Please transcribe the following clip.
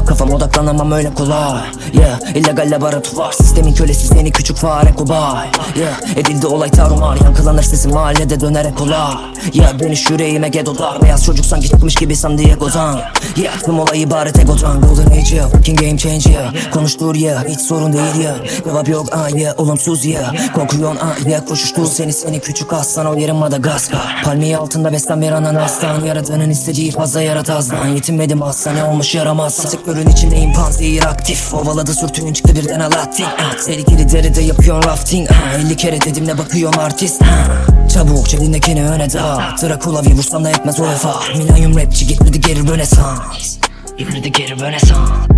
Kafam odaklanamam öyle kolay. Yeah illegal laboratuvar Sistemin kölesi seni küçük fare kubay Yeah edildi olay tarumar. Yankılanır sesim mahallede dönerek kolay. Yeah dönüş yüreğime gedodar Beyaz çocuk sanki çıkmış gibi San Diego'dan Yeah tüm olay ibaret egodan Golden age yeah fucking game changer. Konuştur yeah hiç sorun değil yeah. Cevap yok ah yeah olumsuz yeah. Korkuyorsun ah yeah koşuştur seni seni küçük aslan. O yerin Madagaskar. Palmiye altında beslen bir ananastan Yaradanın istediği fazla yaratazdan Yetinmedim asla ne olmuş yaramazsa Sektörün içindeyim panzehir aktif. Ovaladı sürtüğün çıktı birden alatin ah, Tehlikeli derede yapıyorsun rafting. Ah, 50 kere dedim ne bakıyorsun artist. Ah. Çabuk cebindekini öne dağıt Drakula bir vursam da etmez o vefa Milenyum rapçi gitmedi geri rönesans. Gitmedi geri rönesans